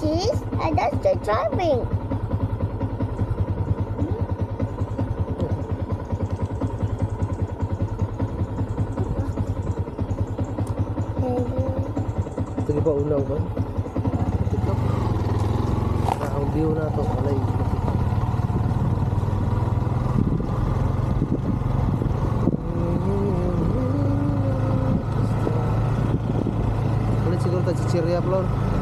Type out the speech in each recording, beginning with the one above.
Cheese. And that's the driving. Di ba unaw ba? Ang view na to. Ulit siguro tayo.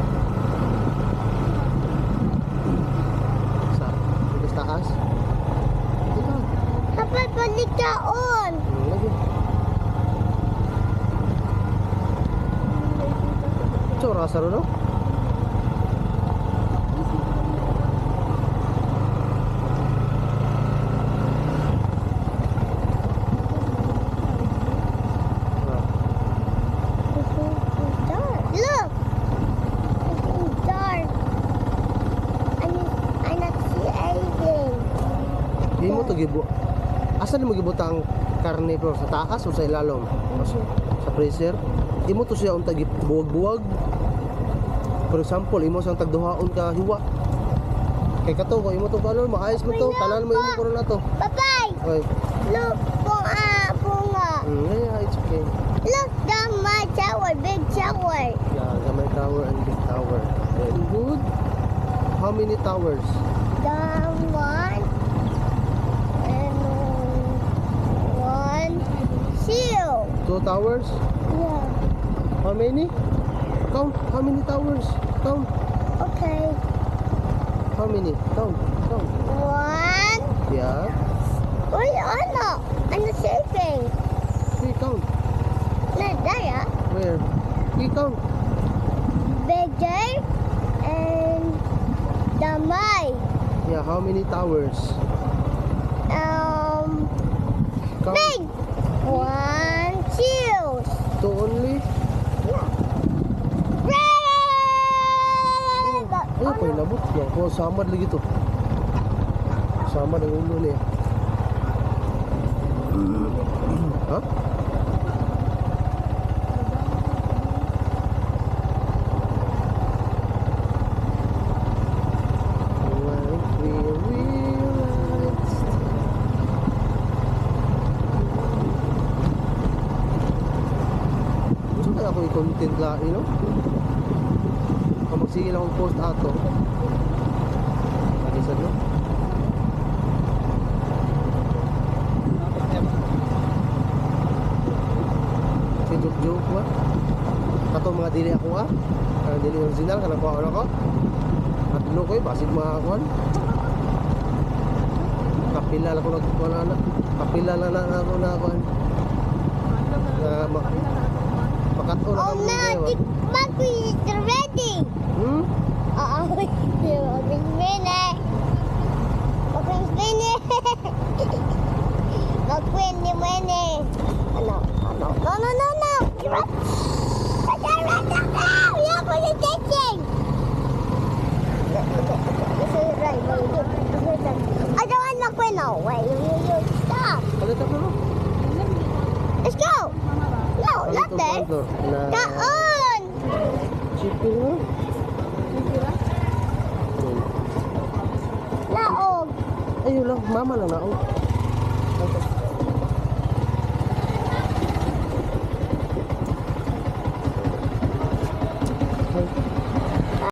I I not see anything. Di mo to gibo. Asa ni mo gibutang karne pero sa taas o sa ilalom? Sa, freezer? Di mo to siya unta buwag-buwag. For example, imo sang tagduhaon ka hiwa. Kay kato ko imo to ano, maayos mo to. Tanan mo imo ko na to. Papay, Oy. look. Bunga, bunga. Mm, yeah, it's okay. Look down my tower, big tower. Yeah, gamay tower and big tower. Very good. How many towers? Down one. Two. Towers? Yeah. How many? Count. How many towers? Count. Okay. How many? Count. Count. One. Yeah. Wait, Anna. I'm saving. Okay, count. Not there. Where? Okay, count. Bigger and damay. Yeah, how many towers? tersebut yang pulau samar lagi tuh sama dengan dulu nih Hah? Aku you know. Magsige lang post ato. Alisan mo. Si joke joke wa. Kato mga dili ako ah. Kanang dili original kanang kuha ko. At no koy basid mga kuan. Kapila lang ko nagkuha na. Kapila na na ako na kuan. Na Oh, ang na, tikman is ready. Hmm? Oo, open mini. Open mini. Open mini. Ano? Ano? No, no, no, no. You're. You're right. You're. You're right. Mo, Na Doon. chipping mo. Laog. Ayun lang, mama na. Oh.